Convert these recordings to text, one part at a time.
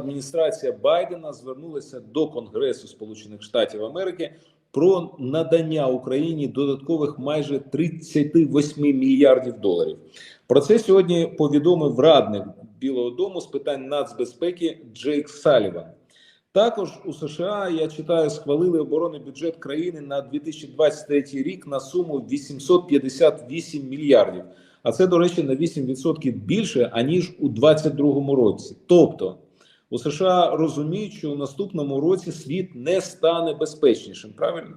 адміністрація Байдена звернулася до Конгресу Сполучених Штатів Америки про надання Україні додаткових майже 38 мільярдів доларів. Про це сьогодні повідомив радник Білого Дому з питань нацбезпеки Джейк Саліван. Також у США я читаю, схвалили оборонний бюджет країни на 2023 рік на суму 858 мільярдів. А це, до речі, на 8% більше аніж у 2022 році. Тобто у США розуміють, що у наступному році світ не стане безпечнішим. Правильно?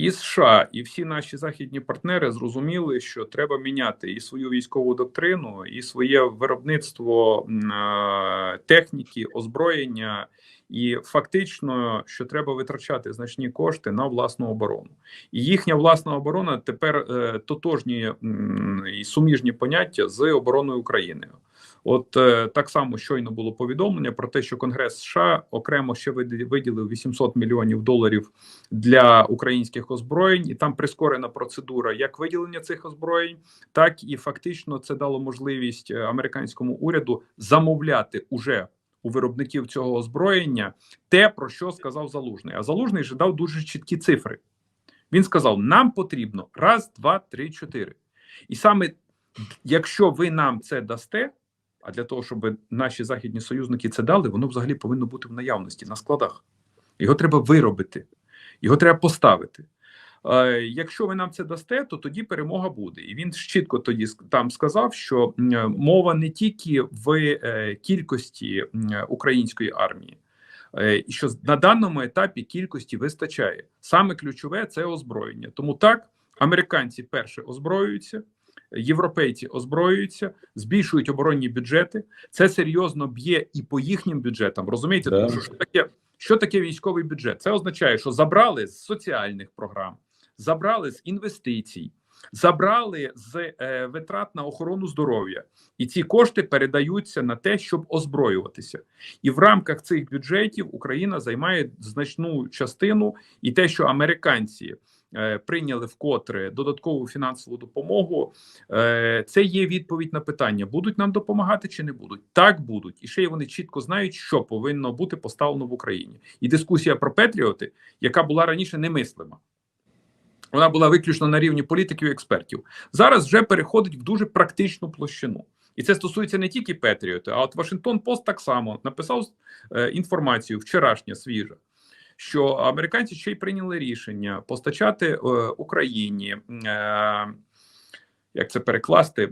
І США, і всі наші західні партнери зрозуміли, що треба міняти і свою військову доктрину, і своє виробництво е, техніки, озброєння, і фактично, що треба витрачати значні кошти на власну оборону. І їхня власна оборона тепер е, тотожні і суміжні поняття з обороною України. От е, так само щойно було повідомлення про те, що Конгрес США окремо ще виділив 800 мільйонів доларів для українських озброєнь, і там прискорена процедура як виділення цих озброєнь, так і фактично це дало можливість е, американському уряду замовляти уже у виробників цього озброєння те, про що сказав Залужний. А Залужний же дав дуже чіткі цифри. Він сказав: нам потрібно раз, два, три, чотири. І саме якщо ви нам це дасте. А для того, щоб наші західні союзники це дали, воно взагалі повинно бути в наявності на складах. Його треба виробити, його треба поставити. Е, якщо ви нам це дасте, то тоді перемога буде. І він чітко тоді там сказав, що мова не тільки в е, кількості української армії, е, і що на даному етапі кількості вистачає. Саме ключове це озброєння. Тому так американці перше озброюються європейці озброюються, збільшують оборонні бюджети. Це серйозно б'є і по їхнім бюджетам. Розумієте, тому що що таке, що таке військовий бюджет? Це означає, що забрали з соціальних програм, забрали з інвестицій. Забрали з е, витрат на охорону здоров'я, і ці кошти передаються на те, щоб озброюватися. І в рамках цих бюджетів Україна займає значну частину, і те, що американці Е, прийняли вкотре додаткову фінансову допомогу. Е, це є відповідь на питання: будуть нам допомагати чи не будуть? Так будуть, і ще й вони чітко знають, що повинно бути поставлено в Україні. І дискусія про Петріоти, яка була раніше немислима. Вона була виключно на рівні політиків і експертів. Зараз вже переходить в дуже практичну площину. І це стосується не тільки Петріоти, а от Вашингтон Пост так само написав е, інформацію вчорашня свіжа що американці ще й прийняли рішення постачати е, Україні, е, як це перекласти,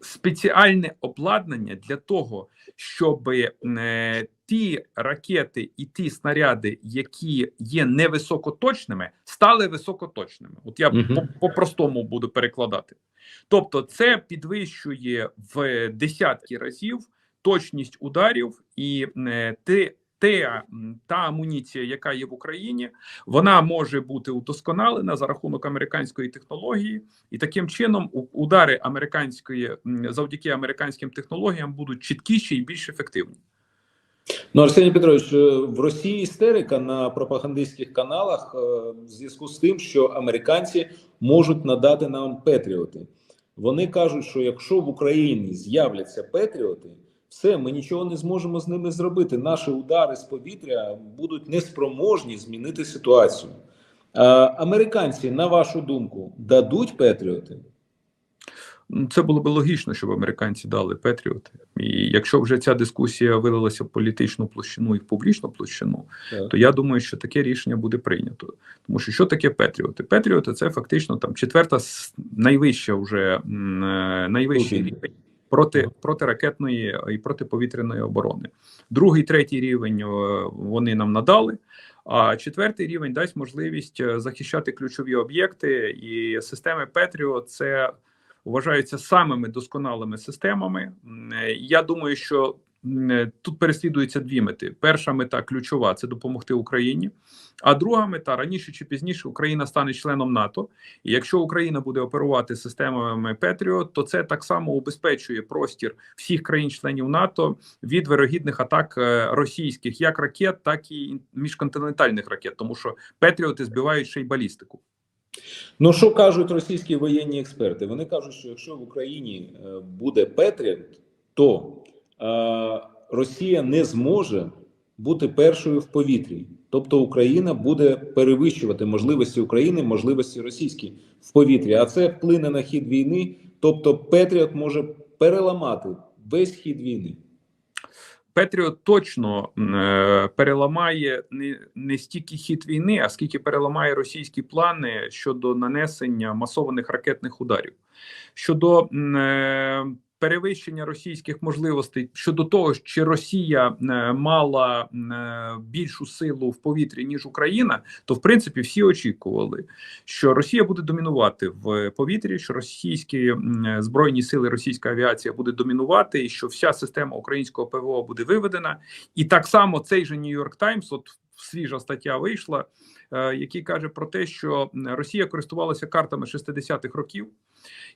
спеціальне обладнання для того, щоб е, ті ракети і ті снаряди, які є невисокоточними, стали високоточними. От я по-простому буду перекладати. Тобто, це підвищує в десятки разів точність ударів і те, те, та амуніція, яка є в Україні, вона може бути удосконалена за рахунок американської технології, і таким чином удари американської завдяки американським технологіям будуть чіткіші і більш ефективні. Ну, Арсеній Петрович, е, в Росії істерика на пропагандистських каналах е, в зв'язку з тим, що американці можуть надати нам петріоти. Вони кажуть, що якщо в Україні з'являться петріоти, все, ми нічого не зможемо з ними зробити. Наші удари з повітря будуть неспроможні змінити ситуацію. Е, Американці, на вашу думку, дадуть петріоти? Ну, Це було б логічно, щоб американці дали Петріоти. І якщо вже ця дискусія вилилася в політичну площину і в публічну площину, Так. то я думаю, що таке рішення буде прийнято. Тому що що таке Петріоти? Петріоти це фактично там четверта найвища вже е, найвищий рівень проти протиракетної і протиповітряної оборони. Другий, третій рівень е, вони нам надали. А четвертий рівень дасть можливість е, захищати ключові об'єкти, і системи Петріо це вважаються самими досконалими системами. Е, Я думаю, що е, тут переслідуються дві мети: перша мета ключова це допомогти Україні. А друга мета раніше чи пізніше Україна стане членом НАТО. І якщо Україна буде оперувати системами Петріот, то це так само убезпечує простір всіх країн-членів НАТО від вирогідних атак е, російських як ракет, так і міжконтинентальних ракет, тому що Петріоти збивають ще й балістику. Ну, що кажуть російські воєнні експерти? Вони кажуть, що якщо в Україні е, буде Петріот, то е, Росія не зможе бути першою в повітрі. Тобто Україна буде перевищувати можливості України, можливості російські в повітрі. А це вплине на хід війни. Тобто Петріот може переламати весь хід війни. Петріот точно е, переламає не, не стільки хід війни, а скільки переламає російські плани щодо нанесення масованих ракетних ударів, щодо е, перевищення російських можливостей, щодо того, чи Росія е, мала е, більшу силу в повітрі ніж Україна, то в принципі всі очікували, що Росія буде домінувати в повітрі, що російські е, збройні сили, російська авіація буде домінувати, і що вся система українського ПВО буде виведена. І так само цей же Нью-Йорк Таймс, от свіжа стаття вийшла, е, який каже про те, що Росія користувалася картами 60-х років,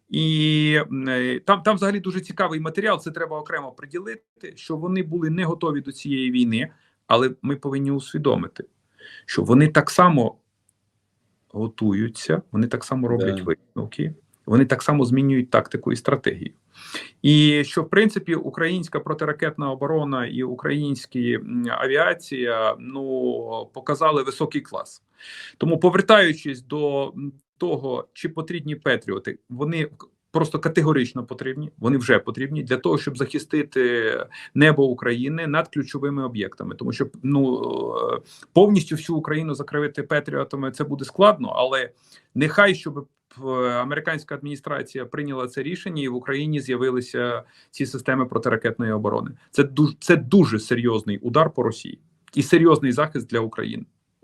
і е, там, там взагалі дуже цікавий матеріал. Це треба окремо приділити, що вони були не готові до цієї війни, але ми повинні усвідомити, що вони так само готуються, вони так само роблять Да. висновки, вони так само змінюють тактику і стратегію. І що в принципі українська протиракетна оборона і українська авіація ну показали високий клас. Тому, повертаючись до того, чи потрібні Петріоти, вони просто категорично потрібні. Вони вже потрібні для того, щоб захистити небо України над ключовими об'єктами. Тому що ну е, повністю всю Україну закривити Петріотами це буде складно, але нехай щоб американська адміністрація прийняла це рішення, і в Україні з'явилися ці системи протиракетної оборони. Це дуже це дуже серйозний удар по Росії і серйозний захист для України.